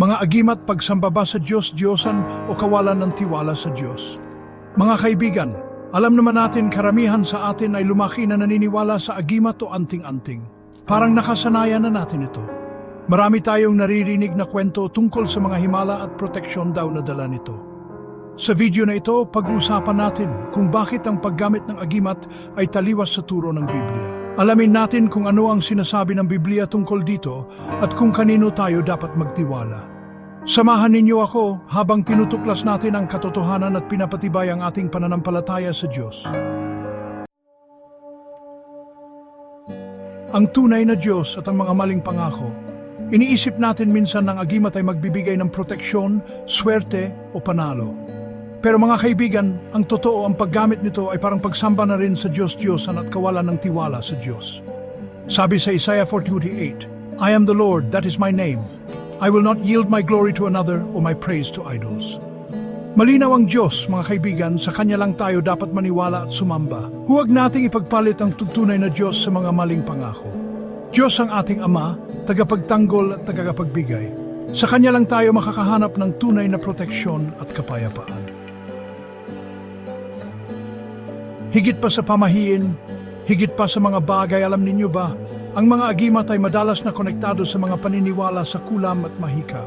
Mga agimat pagsambaba sa Diyos, Diyosan o kawalan ng tiwala sa Diyos. Mga kaibigan, alam naman natin karamihan sa atin ay lumaki na naniniwala sa agimat o anting-anting. Parang nakasanayan na natin ito. Marami tayong naririnig na kwento tungkol sa mga himala at proteksyon daw na dala nito. Sa video na ito, pag-uusapan natin kung bakit ang paggamit ng agimat ay taliwas sa turo ng Biblia. Alamin natin kung ano ang sinasabi ng Biblia tungkol dito at kung kanino tayo dapat magtiwala. Samahan ninyo ako habang tinutuklas natin ang katotohanan at pinapatibay ang ating pananampalataya sa Diyos. Ang tunay na Diyos at ang mga maling pangako. Iniisip natin minsan ng agimat ay magbibigay ng proteksyon, swerte o panalo. Pero mga kaibigan, ang totoo ang paggamit nito ay parang pagsamba na rin sa Diyos-Diyosan at kawalan ng tiwala sa Diyos. Sabi sa Isaiah 48, I am the Lord, that is my name. I will not yield my glory to another or my praise to idols. Malinaw ang Diyos, mga kaibigan, sa Kanya lang tayo dapat maniwala at sumamba. Huwag nating ipagpalit ang tunay na Diyos sa mga maling pangako. Diyos ang ating Ama, tagapagtanggol at tagapagbigay. Sa Kanya lang tayo makakahanap ng tunay na proteksyon at kapayapaan. Higit pa sa pamahiin, higit pa sa mga bagay, alam ninyo ba, ang mga agimat ay madalas na konektado sa mga paniniwala sa kulam at mahika.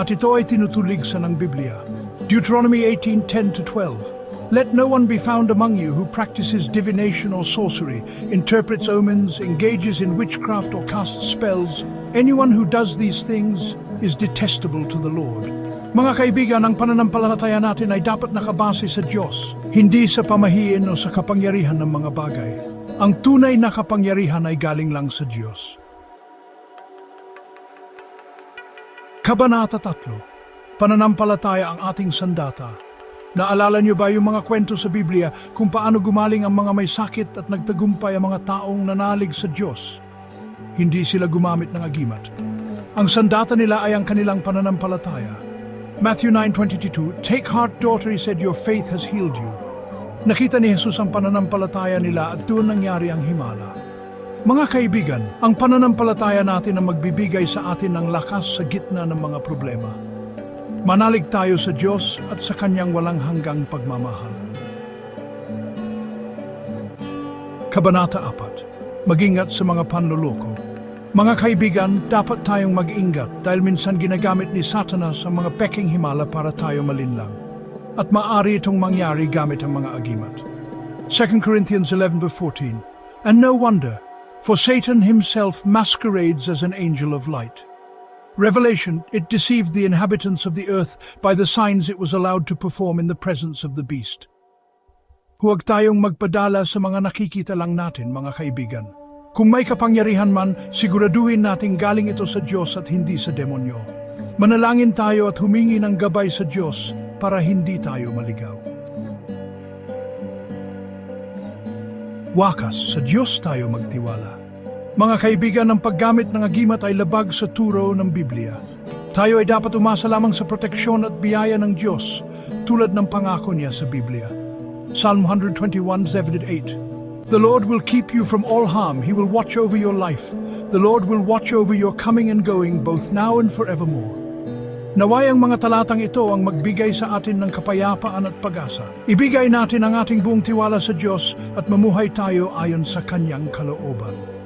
At ito ay tinutulig sa ng Biblia. Deuteronomy 18:10-12 Let no one be found among you who practices divination or sorcery, interprets omens, engages in witchcraft or casts spells. Anyone who does these things is detestable to the Lord. Mga kaibigan, ang pananampalataya natin ay dapat nakabase sa Diyos, hindi sa pamahiin o sa kapangyarihan ng mga bagay. Ang tunay na kapangyarihan ay galing lang sa Diyos. Kabanata 3 Pananampalataya ang ating sandata. Naalala niyo ba yung mga kwento sa Biblia kung paano gumaling ang mga may sakit at nagtagumpay ang mga taong nanalig sa Diyos? Hindi sila gumamit ng agimat. Ang sandata nila ay ang kanilang pananampalataya. Matthew 9.22 Take heart, daughter, he said, your faith has healed you. Nakita ni Jesus ang pananampalataya nila at doon nangyari ang himala. Mga kaibigan, ang pananampalataya natin ang magbibigay sa atin ng lakas sa gitna ng mga problema. Manalig tayo sa Diyos at sa Kanyang walang hanggang pagmamahal. Kabanata 4 Magingat sa mga panluloko. Mga kaibigan, dapat tayong mag-ingat dahil minsan ginagamit ni Satanas ang mga peking himala para tayo malinlang. At maari itong mangyari gamit ang mga agimat. 2 Corinthians 11:14 And no wonder, for Satan himself masquerades as an angel of light. Revelation, it deceived the inhabitants of the earth by the signs it was allowed to perform in the presence of the beast. Huwag tayong magpadala sa mga nakikita lang natin, mga kaibigan. Kung may kapangyarihan man, siguraduhin nating galing ito sa Diyos at hindi sa demonyo. Manalangin tayo at humingi ng gabay sa Diyos para hindi tayo maligaw. Wakas, sa Diyos tayo magtiwala. Mga kaibigan, ang paggamit ng agimat ay labag sa turo ng Biblia. Tayo ay dapat umasa lamang sa proteksyon at biyaya ng Diyos, tulad ng pangako niya sa Biblia. Psalm 121, 7-8 The Lord will keep you from all harm. He will watch over your life. The Lord will watch over your coming and going, both now and forevermore. Naway ang mga talatang ito ang magbigay sa atin ng kapayapaan at pag-asa. Ibigay natin ang ating buong tiwala sa Diyos at mamuhay tayo ayon sa Kanyang kalooban.